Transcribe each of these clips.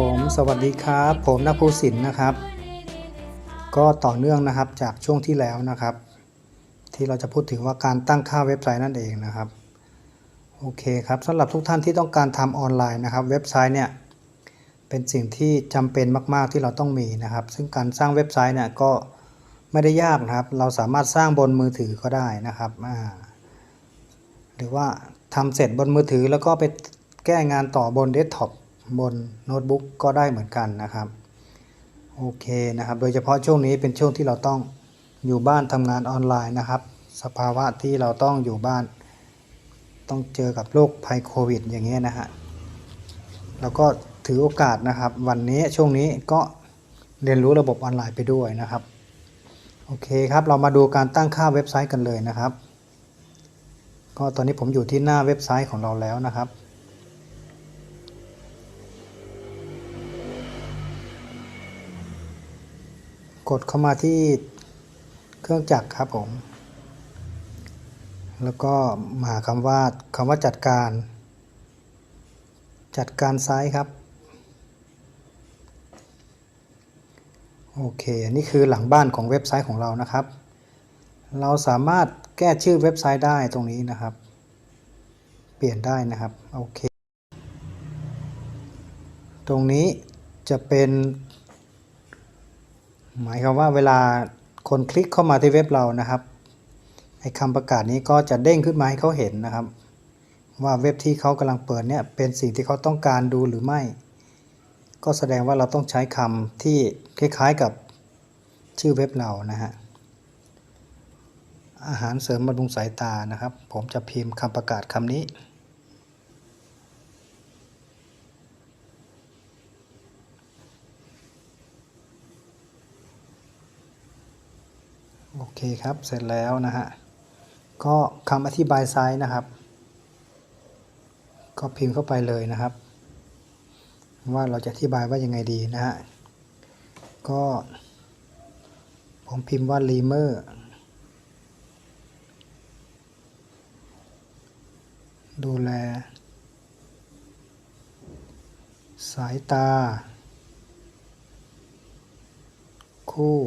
ผมสวัสดีครับ ผมนภูสินนะครับ ก็ต่อเนื่องนะครับจากช่วงที่แล้วนะครับ ที่เราจะพูดถึงว่าการตั้งค่าเว็บไซต์นั่นเองนะครับโอเคครับสำหรับทุกท่านที่ต้องการทำออนไลน์นะครับเว็บไซต์เนี่ยเป็นสิ่งที่จำเป็นมากๆที่เราต้องมีนะครับ ซึ่งการสร้างเว็บไซต์เนี่ยก็ไม่ได้ยากนะครับ เราสามารถสร้างบนมือถือก็ได้นะครับหรือว่าทำเสร็จบนมือถือแล้วก็ไปแก้งานต่อบนเดสก์ท็อป บนโน้ตบุ๊กก็ได้เหมือนกันนะครับ โอเคนะครับ โดยเฉพาะช่วงนี้เป็นช่วงที่เราต้องอยู่บ้านทำงานออนไลน์นะครับ สภาวะที่เราต้องอยู่บ้าน ต้องเจอกับโรคภัยโควิด อย่างเงี้ยนะฮะแล้วก็ถือโอกาสนะครับ วันนี้ช่วงนี้ก็เรียนรู้ระบบออนไลน์ไปด้วยนะครับ โอเคครับเรามาดูการตั้งค่าเว็บไซต์กันเลยนะครับ ก็ตอนนี้ผมอยู่ที่หน้าเว็บไซต์ของเราแล้วนะครับ กดเข้ามาที่เครื่องจักรครับผม แล้วก็มาหาคำว่าคำว่าจัดการ จัดการไซต์ครับ โอเคอันนี้คือหลังบ้านของเว็บไซต์ของเรานะครับ เราสามารถแก้ชื่อเว็บไซต์ได้ตรงนี้นะครับ เปลี่ยนได้นะครับ โอเค ตรงนี้จะเป็น หมายความว่าเวลาคนคลิกเข้ามาที่เว็บเรานะครับไอ้คำประกาศนี้ก็จะเด้งขึ้นมาให้เขาเห็นนะครับ ว่าเว็บที่เขากำลังเปิดเนี่ยเป็นสิ่งที่เขาต้องการดูหรือไม่ ก็แสดงว่าเราต้องใช้คำที่คล้ายๆกับชื่อเว็บเรานะฮะอาหารเสริมบำรุงสายตานะครับ ผมจะพิมพ์คำประกาศคำนี้ โอเคครับเสร็จแล้วนะฮะก็คำอธิบายไซส์นะครับ ก็พิมพ์เข้าไปเลยนะครับ ว่าเราจะอธิบายว่ายังไงดีนะฮะก็ผมพิมพ์ว่า l ีเมอร์ดูแล สายตา คู่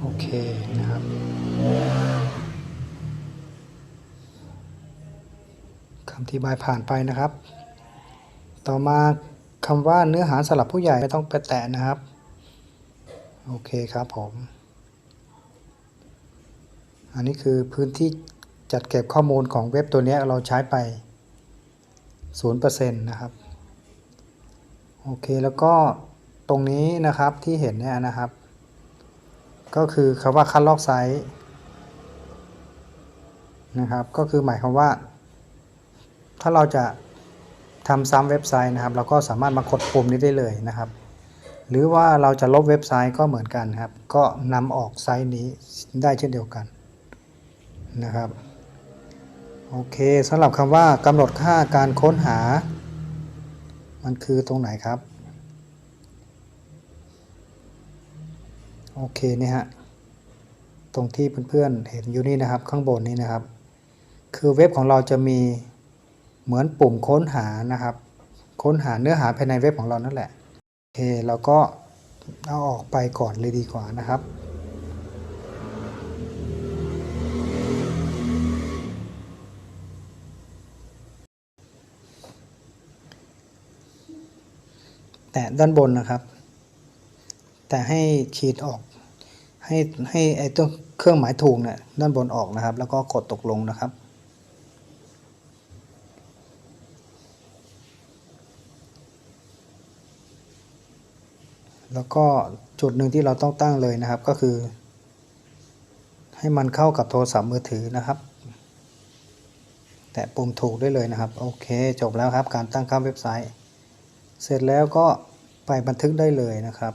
โอเคนะครับ คำอธิบายผ่านไปนะครับ ต่อมาคำว่าเนื้อหาสำหรับผู้ใหญ่ไม่ต้องไปแตะนะครับ โอเคครับผม อันนี้คือพื้นที่จัดเก็บข้อมูลของเว็บตัวนี้เราใช้ไป 0%นะครับ โอเคแล้วก็ตรงนี้นะครับที่เห็นเนี่ยนะครับ ก็คือคำว่าคัดลอกไซต์นะครับ ก็คือหมายความว่า ถ้าเราจะทำซ้ำเว็บไซต์นะครับ เราก็สามารถมากดปุ่มนี้ได้เลยนะครับ หรือว่าเราจะลบเว็บไซต์ก็เหมือนกันครับ ก็นำออกไซต์นี้ได้เช่นเดียวกันนะครับโอเคสำหรับคำว่ากำหนดค่าการค้นหา มันคือตรงไหนครับ โอเคเนี่ยฮะตรงที่เพื่อนๆเห็นอยู่นี่นะครับ ข้างบนนี้นะครับ คือเว็บของเราจะมีเหมือนปุ่มค้นหานะครับ ค้นหาเนื้อหาภายในเว็บของเรานั่นแหละโอเคเราก็เอาออกไปก่อนเลยดีกว่านะครับแตะด้านบนนะครับ แต่ให้ขีดออก ให้ให้ไอ้ตัวเครื่องหมายถูกเนี่ยด้านบนออกนะครับ แล้วก็กดตกลงนะครับ แล้วก็จุดหนึ่งที่เราต้องตั้งเลยนะครับก็คือ ให้มันเข้ากับโทรศัพท์มือถือนะครับแตะปุ่มถูกได้เลยนะครับ โอเค จบแล้วครับการตั้งค่าเว็บไซต์ เสร็จแล้วก็ไปบันทึกได้เลยนะครับ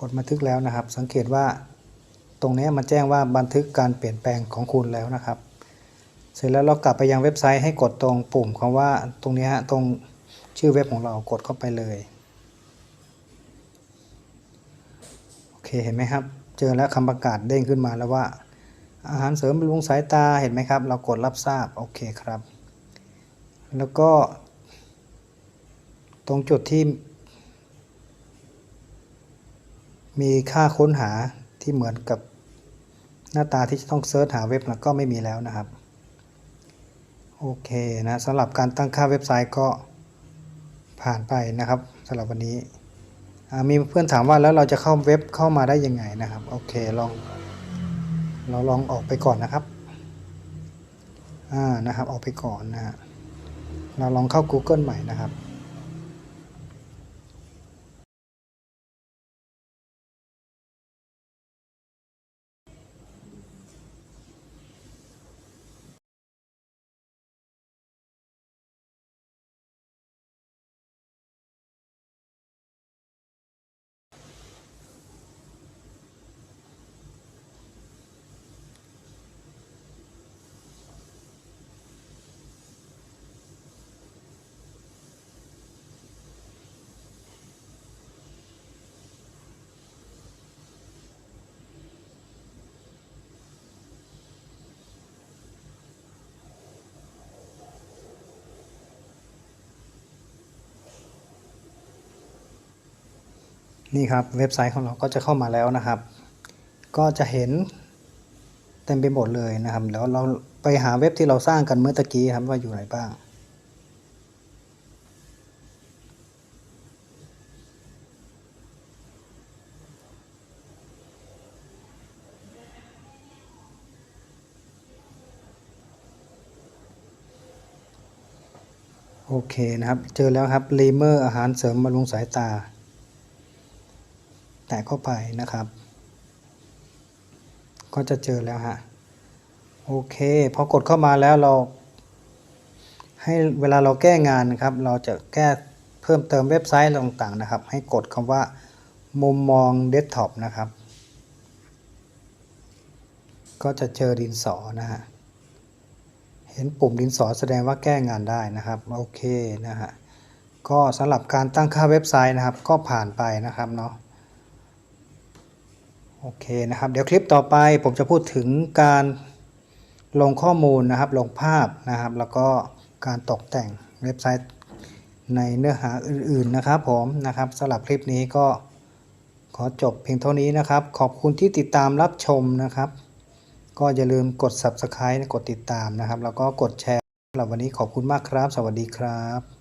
กดบันทึกแล้วนะครับ สังเกตว่าตรงนี้มันแจ้งว่าบันทึกการเปลี่ยนแปลงของคุณแล้วนะครับ เสร็จแล้วเรากลับไปยังเว็บไซต์ให้กดตรงปุ่มคำว่าตรงนี้ฮะตรงชื่อเว็บของเรากดเข้าไปเลยโอเคเห็นไหมครับ เจอแล้วคำประกาศเด้งขึ้นมาแล้วว่า อาหารเสริมบำรุงสายตาเห็นไหมครับ เรากดรับทราบโอเคครับ แล้วก็ ตรงจุดที่ มีค่าค้นหาที่เหมือนกับหน้าตาที่จะต้องเซิร์ชหาเว็บนะก็ไม่มีแล้วนะครับ โอเคนะสำหรับการตั้งค่าเว็บไซต์ก็ผ่านไปนะครับสำหรับวันนี้มีเพื่อนถามว่าแล้วเราจะเข้าเว็บเข้ามาได้ยังไงนะครับ โอเคลอง เราลองออกไปก่อนนะครับอ่านะครับออกไปก่อนนะฮะเราลองเข้า Google ใหม่นะครับ นี่ครับเว็บไซต์ของเราก็จะเข้ามาแล้วนะครับ ก็จะเห็นเต็มไปหมดเลยนะครับ แล้วเราไปหาเว็บที่เราสร้างกันเมื่อตะกี้ครับว่าอยู่ไหนบ้าง โอเคนะครับ เจอแล้วครับลีเมอร์อาหารเสริมบำรุงสายตา แตะเข้าไปนะครับ ก็จะเจอแล้วฮะโอเคพอกดเข้ามาแล้วเรา ให้เวลาเราแก้งานนะครับ เราจะแก้เพิ่มเติมเว็บไซต์ต่างๆนะครับ ให้กดคำว่า มุมมองเดสก์ท็อปนะครับ ก็จะเจอดินสอนะฮะเห็นปุ่มดินสอแสดงว่าแก้งานได้นะครับโอเคนะฮะก็สำหรับการตั้งค่าเว็บไซต์นะครับ ก็ผ่านไปนะครับเนาะ โอเคนะครับ เดี๋ยวคลิปต่อไปผมจะพูดถึงการลงข้อมูลนะครับ ลงภาพนะครับ แล้วก็การตกแต่งเว็บไซต์ในเนื้อหาอื่น ๆนะครับผมนะครับสำหรับคลิปนี้ก็ขอจบเพียงเท่านี้นะครับ ขอบคุณที่ติดตามรับชมนะครับ ก็อย่าลืมกด subscribe กดติดตามนะครับ แล้วก็กดแชร์สำหรับวันนี้ขอบคุณมากครับ สวัสดีครับ